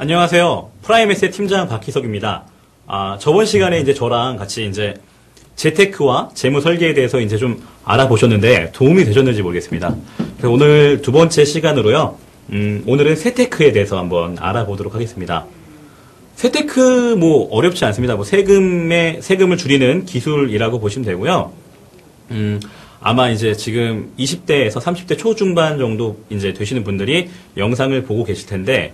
안녕하세요. 프라임에스의 팀장 박희석입니다. 아, 저번 시간에 이제 저랑 같이 이제 재테크와 재무 설계에 대해서 이제 좀 알아보셨는데 도움이 되셨는지 모르겠습니다. 오늘 두 번째 시간으로요. 음, 오늘은 세테크에 대해서 한번 알아보도록 하겠습니다. 세테크 뭐 어렵지 않습니다. 뭐 세금의 세금을 줄이는 기술이라고 보시면 되고요. 음, 아마 이제 지금 20대에서 30대 초중반 정도 이제 되시는 분들이 영상을 보고 계실 텐데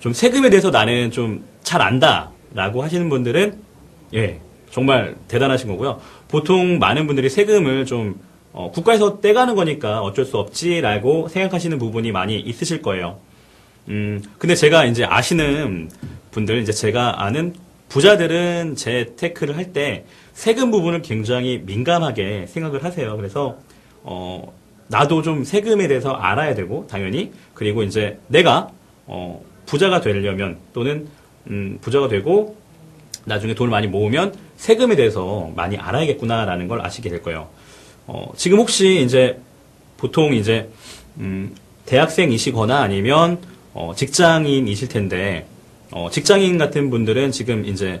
좀 세금에 대해서 나는 좀 잘 안다라고 하시는 분들은 예 정말 대단하신 거고요. 보통 많은 분들이 세금을 좀 어, 국가에서 떼가는 거니까 어쩔 수 없지라고 생각하시는 부분이 많이 있으실 거예요. 음 근데 제가 이제 아시는 분들 이제 제가 아는 부자들은 재테크를 할 때 세금 부분을 굉장히 민감하게 생각을 하세요. 그래서 어 나도 좀 세금에 대해서 알아야 되고 당연히 그리고 이제 내가 어 부자가 되려면 또는 음 부자가 되고 나중에 돈을 많이 모으면 세금에 대해서 많이 알아야겠구나라는 걸 아시게 될 거예요. 어 지금 혹시 이제 보통 이제 음 대학생이시거나 아니면 어 직장인이실 텐데 어, 직장인 같은 분들은 지금 이제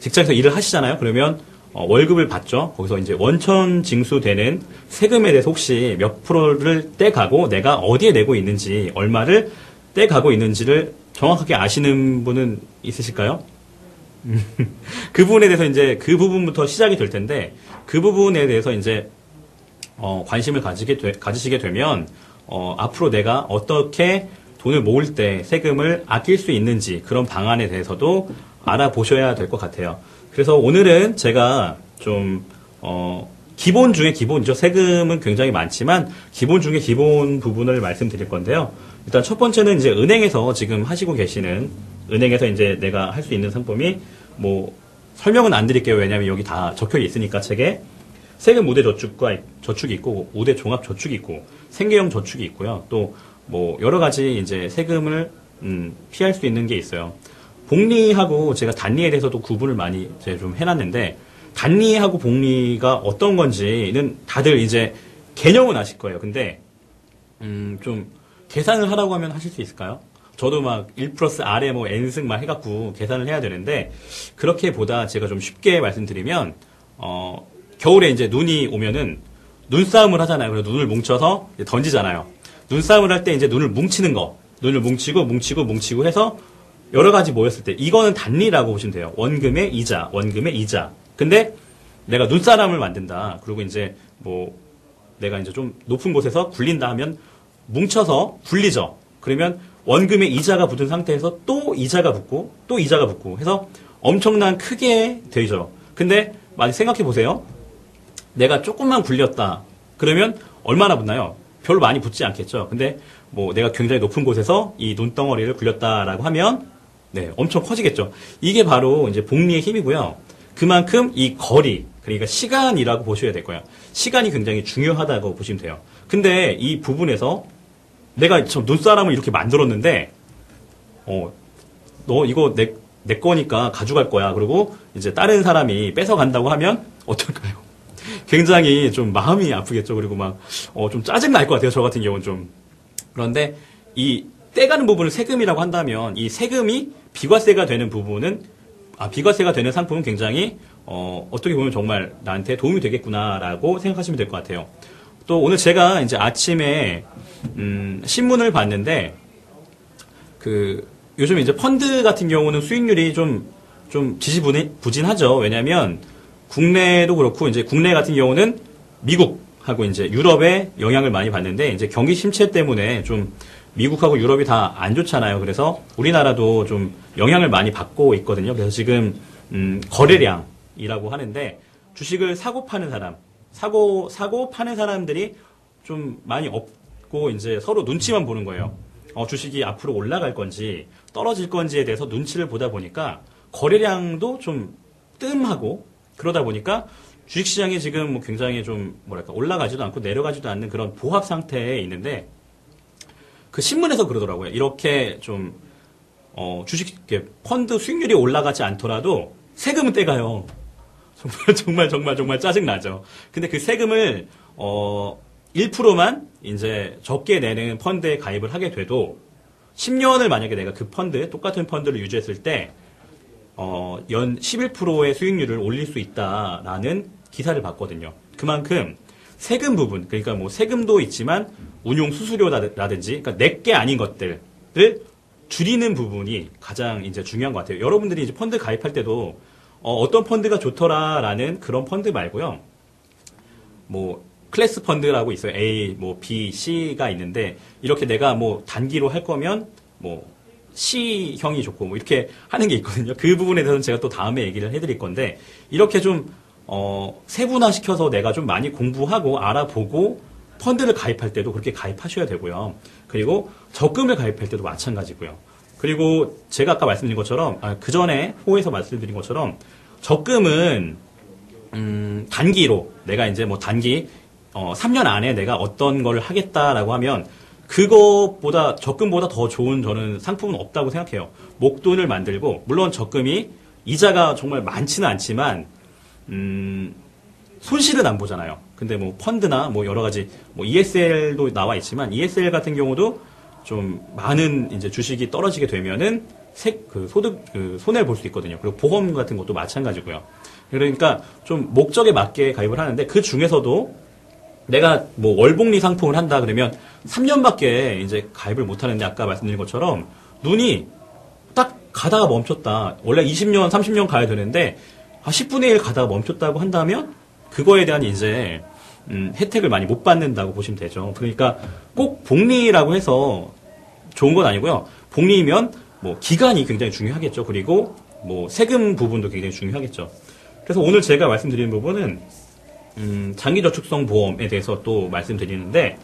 직장에서 일을 하시잖아요. 그러면 어, 월급을 받죠. 거기서 이제 원천 징수되는 세금에 대해서 혹시 몇 프로를 떼가고 내가 어디에 내고 있는지 얼마를 떼가고 있는지를 정확하게 아시는 분은 있으실까요? 그 부분에 대해서 이제 그 부분부터 시작이 될 텐데 그 부분에 대해서 이제 어, 관심을 가지게 되, 가지시게 되면 어, 앞으로 내가 어떻게 돈을 모을 때 세금을 아낄 수 있는지 그런 방안에 대해서도 알아보셔야 될 것 같아요. 그래서 오늘은 제가 좀, 어, 기본 중에 기본이죠. 세금은 굉장히 많지만 기본 중에 기본 부분을 말씀드릴 건데요. 일단 첫 번째는 이제 은행에서 지금 하시고 계시는 은행에서 이제 내가 할 수 있는 상품이 뭐 설명은 안 드릴게요. 왜냐하면 여기 다 적혀 있으니까 책에 세금 우대 저축과 저축이 있고 우대 종합 저축이 있고 생계형 저축이 있고요. 또 뭐 여러 가지 이제 세금을 음, 피할 수 있는 게 있어요. 복리하고 제가 단리에 대해서도 구분을 많이 좀 해놨는데 단리하고 복리가 어떤 건지는 다들 이제 개념은 아실 거예요. 근데 음, 좀 계산을 하라고 하면 하실 수 있을까요? 저도 막 1 플러스 R에 뭐 N승 막 해갖고 계산을 해야 되는데, 그렇게 보다 제가 좀 쉽게 말씀드리면, 어, 겨울에 이제 눈이 오면은 눈싸움을 하잖아요. 그래서 눈을 뭉쳐서 던지잖아요. 눈싸움을 할 때 이제 눈을 뭉치는 거. 눈을 뭉치고, 뭉치고, 뭉치고 해서 여러 가지 모였을 때, 이거는 단리라고 보시면 돼요. 원금의 이자, 원금의 이자. 근데 내가 눈사람을 만든다. 그리고 이제 뭐, 내가 이제 좀 높은 곳에서 굴린다 하면 뭉쳐서 굴리죠. 그러면 원금의 이자가 붙은 상태에서 또 이자가 붙고 또 이자가 붙고 해서 엄청난 크게 되죠. 근데 많이 생각해 보세요. 내가 조금만 굴렸다. 그러면 얼마나 붙나요? 별로 많이 붙지 않겠죠. 근데 뭐 내가 굉장히 높은 곳에서 이 눈덩어리를 굴렸다라고 하면 네, 엄청 커지겠죠. 이게 바로 이제 복리의 힘이고요. 그만큼 이 거리, 그러니까 시간이라고 보셔야 될 거예요. 시간이 굉장히 중요하다고 보시면 돼요. 근데 이 부분에서 내가 저 눈사람을 이렇게 만들었는데, 어, 너 이거 내, 내 거니까 가져갈 거야. 그리고 이제 다른 사람이 뺏어간다고 하면 어떨까요? 굉장히 좀 마음이 아프겠죠. 그리고 막, 어, 좀 짜증 날 것 같아요. 저 같은 경우는 좀. 그런데 이 떼가는 부분을 세금이라고 한다면 이 세금이 비과세가 되는 부분은 아, 비과세가 되는 상품은 굉장히 어, 어떻게 보면 정말 나한테 도움이 되겠구나라고 생각하시면 될 것 같아요. 또 오늘 제가 이제 아침에 음, 신문을 봤는데 그 요즘 이제 펀드 같은 경우는 수익률이 좀 좀 지지부진하죠. 왜냐하면 국내도 그렇고 이제 국내 같은 경우는 미국하고 이제 유럽에 영향을 많이 받는데 이제 경기 침체 때문에 좀 미국하고 유럽이 다 안 좋잖아요. 그래서 우리나라도 좀 영향을 많이 받고 있거든요. 그래서 지금 음, 거래량이라고 하는데 주식을 사고 파는 사람, 사고 사고 파는 사람들이 좀 많이 없고 이제 서로 눈치만 보는 거예요. 어, 주식이 앞으로 올라갈 건지 떨어질 건지에 대해서 눈치를 보다 보니까 거래량도 좀 뜸하고 그러다 보니까 주식시장이 지금 뭐 굉장히 좀 뭐랄까 올라가지도 않고 내려가지도 않는 그런 보합 상태에 있는데 그 신문에서 그러더라고요. 이렇게 좀 어, 주식 펀드 수익률이 올라가지 않더라도 세금은 떼가요. 정말 정말 정말 정말 짜증 나죠. 근데 그 세금을 어 1%만 이제 적게 내는 펀드에 가입을 하게 돼도 10년을 만약에 내가 그 펀드, 똑같은 펀드를 유지했을 때, 어, 연 11%의 수익률을 올릴 수 있다라는 기사를 봤거든요. 그만큼 세금 부분, 그러니까 뭐 세금도 있지만 운용 수수료라든지, 그러니까 내게 아닌 것들을 줄이는 부분이 가장 이제 중요한 것 같아요. 여러분들이 이제 펀드 가입할 때도 어, 떤 펀드가 좋더라라는 그런 펀드 말고요. 뭐 클래스 펀드라고 있어요. A, 뭐 B, C가 있는데 이렇게 내가 뭐 단기로 할 거면 뭐 C형이 좋고 뭐 이렇게 하는 게 있거든요. 그 부분에 대해서는 제가 또 다음에 얘기를 해드릴 건데 이렇게 좀 어, 세분화 시켜서 내가 좀 많이 공부하고 알아보고 펀드를 가입할 때도 그렇게 가입하셔야 되고요. 그리고 적금을 가입할 때도 마찬가지고요. 그리고 제가 아까 말씀드린 것처럼 아, 그 전에 호에서 말씀드린 것처럼 적금은 음, 단기로 내가 이제 뭐 단기 어, 3년 안에 내가 어떤 걸 하겠다라고 하면 그것보다 적금보다 더 좋은 저는 상품은 없다고 생각해요. 목돈을 만들고 물론 적금이 이자가 정말 많지는 않지만 음, 손실은 안 보잖아요. 근데 뭐 펀드나 뭐 여러 가지 뭐 ESL도 나와 있지만 ESL 같은 경우도 좀 많은 이제 주식이 떨어지게 되면은 세, 그 소득 그 손해를 볼 수 있거든요. 그리고 보험 같은 것도 마찬가지고요. 그러니까 좀 목적에 맞게 가입을 하는데 그 중에서도 내가 뭐 월복리 상품을 한다 그러면 3년밖에 이제 가입을 못 하는데 아까 말씀드린 것처럼 눈이 딱 가다가 멈췄다. 원래 20년, 30년 가야 되는데 아, 10분의 1 가다가 멈췄다고 한다면 그거에 대한 이제 음, 혜택을 많이 못 받는다고 보시면 되죠. 그러니까 꼭 복리라고 해서 좋은 건 아니고요. 복리면 뭐 기간이 굉장히 중요하겠죠. 그리고 뭐 세금 부분도 굉장히 중요하겠죠. 그래서 오늘 제가 말씀드리는 부분은 음, 장기저축성 보험에 대해서 또 말씀드리는데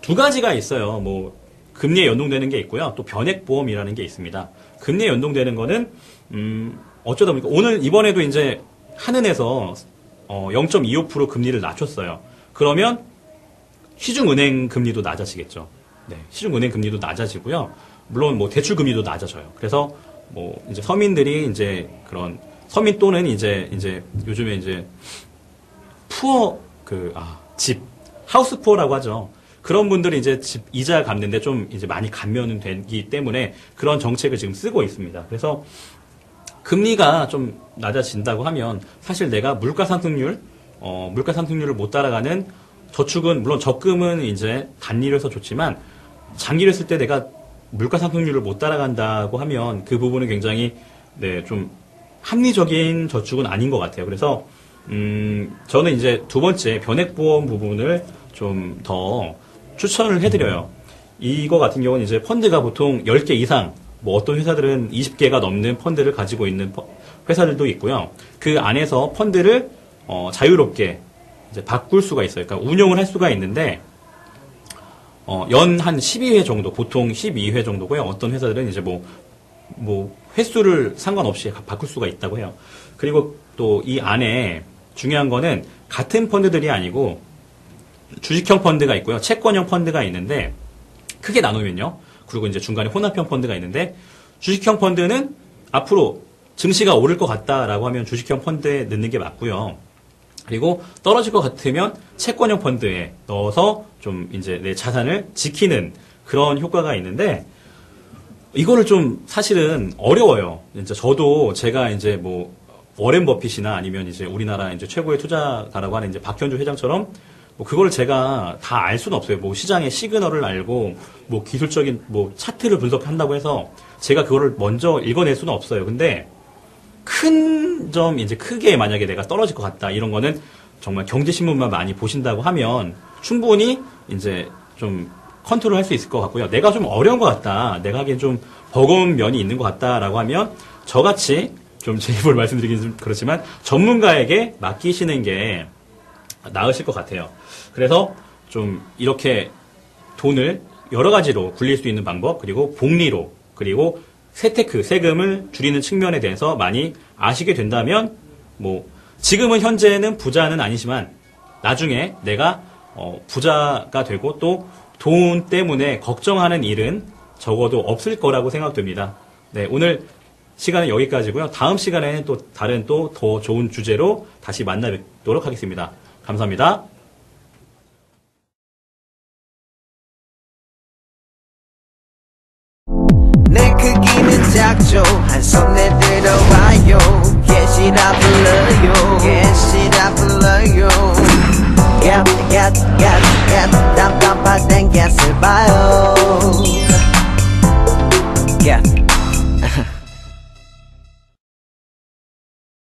두 가지가 있어요. 뭐 금리에 연동되는 게 있고요. 또 변액 보험이라는 게 있습니다. 금리에 연동되는 거는 음, 어쩌다 보니까 오늘 이번에도 이제 한은에서 어, 0.25% 금리를 낮췄어요. 그러면 시중은행 금리도 낮아지겠죠. 네, 시중은행 금리도 낮아지고요. 물론 뭐 대출 금리도 낮아져요. 그래서 뭐 이제 서민들이 이제 그런 서민 또는 이제 이제 요즘에 이제 푸어 그 아 집 하우스 푸어라고 하죠. 그런 분들이 이제 집 이자 갚는데 좀 이제 많이 감면은 되기 때문에 그런 정책을 지금 쓰고 있습니다. 그래서 금리가 좀 낮아진다고 하면 사실 내가 물가 상승률 어 물가 상승률을 못 따라가는 저축은 물론 적금은 이제 단리로 해서 좋지만 장기를 쓸때 내가 물가 상승률을 못 따라간다고 하면 그 부분은 굉장히 네 좀 합리적인 저축은 아닌 것 같아요. 그래서 음, 저는 이제 두 번째 변액보험 부분을 좀 더 추천을 해드려요. 이거 같은 경우는 이제 펀드가 보통 10개 이상, 뭐 어떤 회사들은 20개가 넘는 펀드를 가지고 있는 회사들도 있고요. 그 안에서 펀드를 어, 자유롭게 바꿀 수가 있어요. 그러니까 운용을 할 수가 있는데 어, 연 한 12회 정도, 보통 12회 정도고요. 어떤 회사들은 이제 뭐, 뭐, 횟수를 상관없이 바꿀 수가 있다고 해요. 그리고 또 이 안에 중요한 거는 같은 펀드들이 아니고 주식형 펀드가 있고요. 채권형 펀드가 있는데 크게 나누면요. 그리고 이제 중간에 혼합형 펀드가 있는데 주식형 펀드는 앞으로 증시가 오를 것 같다라고 하면 주식형 펀드에 넣는 게 맞고요. 그리고 떨어질 것 같으면 채권형 펀드에 넣어서 좀 이제 내 자산을 지키는 그런 효과가 있는데 이거를 좀 사실은 어려워요. 이제 저도 제가 이제 뭐 워렌 버핏이나 아니면 이제 우리나라 이제 최고의 투자가라고 하는 이제 박현주 회장처럼 뭐 그걸 제가 다 알 수는 없어요. 뭐 시장의 시그널을 알고 뭐 기술적인 뭐 차트를 분석한다고 해서 제가 그거를 먼저 읽어낼 수는 없어요. 근데 큰 점 이제 크게 만약에 내가 떨어질 것 같다 이런 거는 정말 경제 신문만 많이 보신다고 하면 충분히 이제 좀 컨트롤 할 수 있을 것 같고요. 내가 좀 어려운 것 같다. 내가 하기엔 좀 버거운 면이 있는 것 같다라고 하면 저같이 좀 제 입으로 말씀드리긴 좀 그렇지만 전문가에게 맡기시는 게 나으실 것 같아요. 그래서 좀 이렇게 돈을 여러 가지로 굴릴 수 있는 방법, 그리고 복리로, 그리고 세테크, 세금을 줄이는 측면에 대해서 많이 아시게 된다면, 뭐, 지금은 현재는 부자는 아니지만, 나중에 내가 어, 부자가 되고 또 돈 때문에 걱정하는 일은 적어도 없을 거라고 생각됩니다. 네, 오늘 시간은 여기까지고요. 다음 시간에는 또 다른 또 더 좋은 주제로 다시 만나 뵙도록 하겠습니다. 감사합니다. 크기는 봐요. 갓